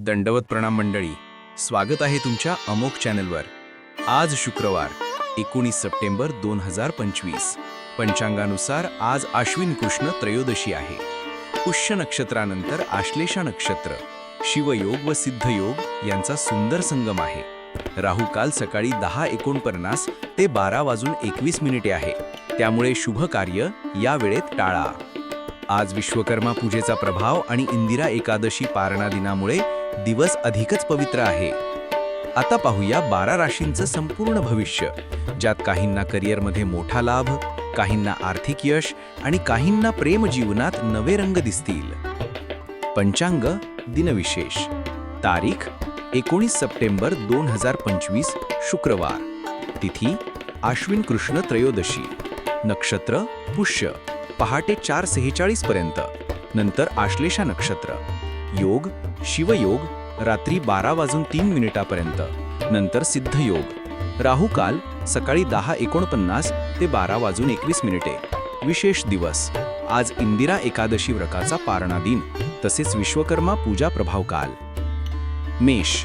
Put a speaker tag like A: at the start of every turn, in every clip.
A: दंडवत प्रणाम मंडळी स्वागत आहे तुमच्या अमोक चॅनलवर. आज शुक्रवार एकोणीस सप्टेंबर दोन हजार पंचवीस. पंचांगानुसार आज आश्विन कृष्ण त्रयोदशी आहे. पुष्य नक्षत्रानंतर आश्लेषा नक्षत्र शिवयोग व सिद्धयोग यांचा सुंदर संगम आहे. राहू काल सकाळी दहा एकोणपन्नास ते बारा वाजून एकवीस मिनिटे आहे. त्यामुळे शुभ कार्य या वेळेत टाळा. आज विश्वकर्मा पूजेचा प्रभाव आणि इंदिरा एकादशी पारणा दिनामुळे दिवस अधिकच पवित्र आहे. आता पाहूया बारा राशींचं संपूर्ण भविष्य ज्यात काहींना करिअरमध्ये मोठा लाभ काहींना आर्थिक यश आणि काहींना प्रेम जीवनात नवे रंग दिसतील. पंचांग दिनविशेष. तारीख एकोणीस सप्टेंबर दोन हजार पंचवीस शुक्रवार. तिथी आश्विन कृष्ण त्रयोदशी. नक्षत्र पुष्य. पहाटे चार सेहेचाळीस पर्यंत. नंतर आश्लेषा नक्षत्र. योग शिवयोग रात्री बारा वाजून तीन मिनिटापर्यंत. नंतर सिद्धयोग. राहुकाल सकाळी दहा एकोणपन्नास ते बारा वाजून एकवीस मिनिटे. विशेष दिवस. आज इंदिरा एकादशी व्रताचा पारणा दिन. तसेच विश्वकर्मा पूजा प्रभाव काल मेष.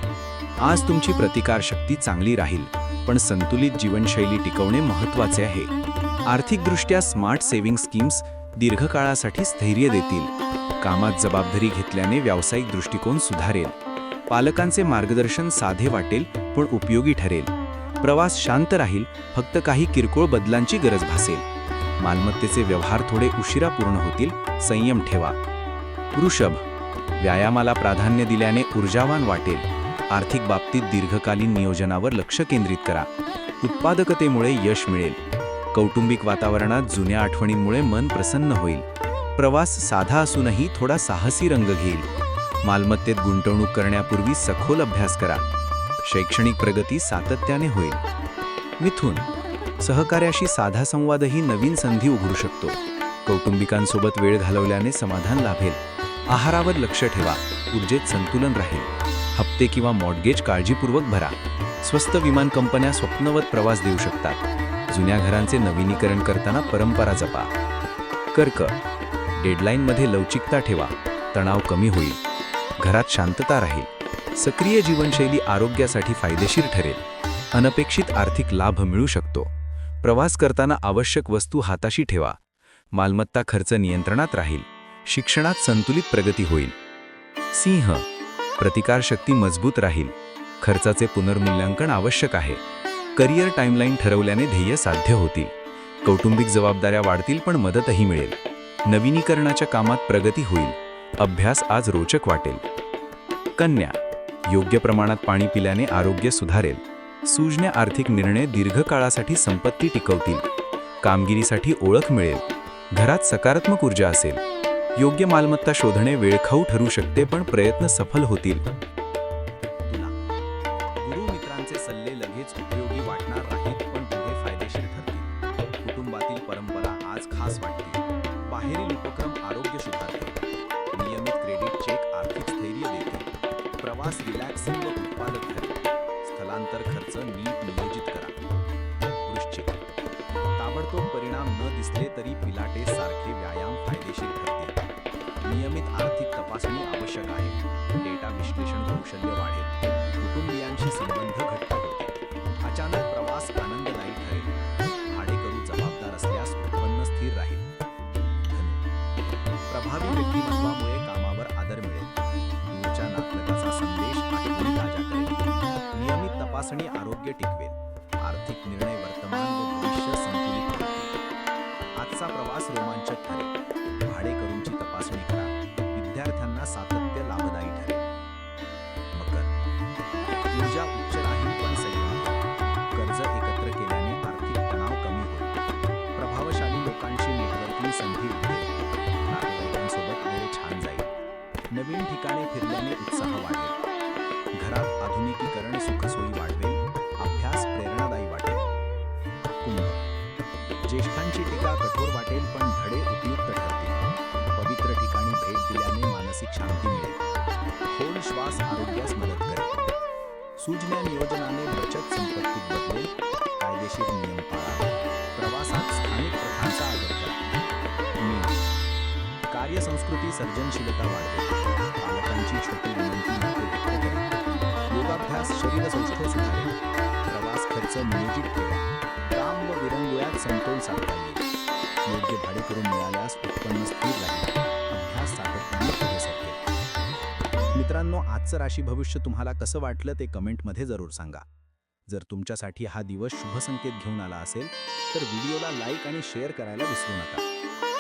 A: आज तुमची प्रतिकारशक्ती चांगली राहील पण संतुलित जीवनशैली टिकवणे महत्त्वाचे आहे. आर्थिकदृष्ट्या स्मार्ट सेव्हिंग स्कीम्स दीर्घकाळासाठी स्थैर्य देतील. कामात जबाबदारी घेतल्याने व्यावसायिक दृष्टिकोन सुधारेल. पालकांचे मार्गदर्शन साधे वाटेल पण उपयोगी ठरेल. प्रवास शांत राहील फक्त काही किरकोळ बदलांची गरज भासेल. मालमत्तेचे व्यवहार थोडे उशिरा पूर्ण होतील संयम ठेवा. वृषभ व्यायामाला प्राधान्य दिल्याने ऊर्जावान वाटेल. आर्थिक बाबतीत दीर्घकालीन नियोजनावर लक्ष केंद्रित करा. उत्पादकतेमुळे यश मिळेल. कौटुंबिक वातावरणात जुन्या आठवणींमुळे मन प्रसन्न होईल. प्रवास साधा असूनही थोडा साहसी रंग घेईल. मालमत्तेत गुंतवणूक करण्यापूर्वी सखोल अभ्यास करा. शैक्षणिक प्रगती सातत्याने होईल. मिथून सहकार्याशी साधा संवादही नवीन संधी उघडू शकतो. कौटुंबिकांसोबत वेळ घालवल्याने समाधान लाभेल. आहारावर लक्ष ठेवा. ऊर्जेत संतुलन राहील. हप्ते किंवा मॉडगेज काळजीपूर्वक भरा. स्वस्त विमान कंपन्या स्वप्नवत प्रवास देऊ शकतात. जुन्या घरांचे नवीनीकरण करताना परंपरा जपा. कर्क. डेडलाईनमध्ये लवचिकता ठेवा. तणाव कमी होईल. घरात शांतता राहील. सक्रिय जीवनशैली आरोग्यासाठी फायदेशीर ठरेल. अनपेक्षित आर्थिक लाभ मिळू शकतो. प्रवास करताना आवश्यक वस्तू हाताशी ठेवा. मालमत्ता खर्च नियंत्रणात राहील. शिक्षणात संतुलित प्रगती होईल. सिंह. प्रतिकारशक्ती मजबूत राहील. खर्चाचे पुनर्मूल्यांकन आवश्यक आहे. करिअर टाइमलाईन ठरवल्याने ध्येय साध्य होतील. कौटुंबिक जबाबदाऱ्या वाढतील पण मदतही मिळेल. नवीनीकरणाच्या कामात प्रगती होईल. अभ्यास आज रोचक वाटेल. कन्या. योग्य प्रमाणात पाणी पिल्याने आरोग्य सुधारेल. सूजने आर्थिक निर्णय दीर्घकाळासाठी संपत्ती टिकवतील. कामगिरीसाठी ओळख मिळेल. घरात सकारात्मक ऊर्जा असेल. योग्य मालमत्ता शोधणे वेळखाऊ ठरू शकते पण प्रयत्न सफल होतील. परंपरा खास वाटते बाहेरील उपक्रम आरोग्य सुधारते. नियमित क्रेडिट चेक आर्थिक स्थैर्य देते. प्रवास रिलॅक्सिंग व उत्पादक ठरते स्थलांतर खर्च नीट नियोजित करा. वृश्चिक. ताबडतोब परिणाम न दिसले तरी पिलाटेस सारखे व्यायाम फायदेशीर ठरते नियमित आर्थिक तपासणी आवश्यक आहे. डेटा विश्लेषण कौशल्य वाढेल. कुटुंबियांशी संबंध घट्ट प्रभावी व्यक्तिमत्वामुळे कामावर आदर मिळेल. दूरच्या नातलगाचा संदेश आठवणी ताज्या करेल नियमित तपासणी आरोग्य टिकवेल. आर्थिक निर्णय वर्तमान व भविष्य संतुलित करतील आजचा प्रवास रोमांचक ठरेल. भाडेकरूंची तपासणी करा. विद्यार्थ्यांना सातत्य लाभदायी ठरेल. मकर. ऊर्जा उच्च राहील पण संयम. कर्ज एकत्र केल्याने आर्थिक तणाव कमी होईल. प्रभावशाली लोकांची नेटवर्किंग संधी मानसिक शांती मिळेल खोल श्वास आरोग्यास मदत करेल. सूजन्या नियोजनाने बचत संपत्तीत बदलेल. कायदेशीर नियम पाळा प्रवासात स्थानिक प्रथांचा आदर करा. मीन. कार्यसंस्कृती सर्जनशीलता वाढवेल पालकांची छोटी विनंती योगाभ्यास शरीर सौष्ठव सुधारेल. प्रवास खर्च नियोजित ठेवा. काम व विरंगुळ्यात समतोल साधता येईल. योग्य भाडे करून मिळाल्यास उत्पन्न स्थिर राहील. मित्रांनो आजचं राशी भविष्य तुम्हाला कसं वाटलं ते कमेंटमध्ये जरूर सांगा. जर तुमच्यासाठी हा दिवस शुभ संकेत घेऊन आला असेल तर व्हिडिओला लाईक आणि शेअर करायला विसरू नका.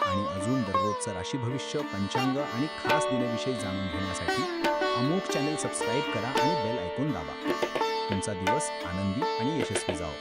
A: आणि अजून दररोजचं राशी भविष्य पंचांग आणि खास दिनाविषयी जाणून घेण्यासाठी अमोक चॅनल सबस्क्राईब करा आणि बेल ऐकून दाबा. तुमचा दिवस आनंदी आणि यशस्वी जाओ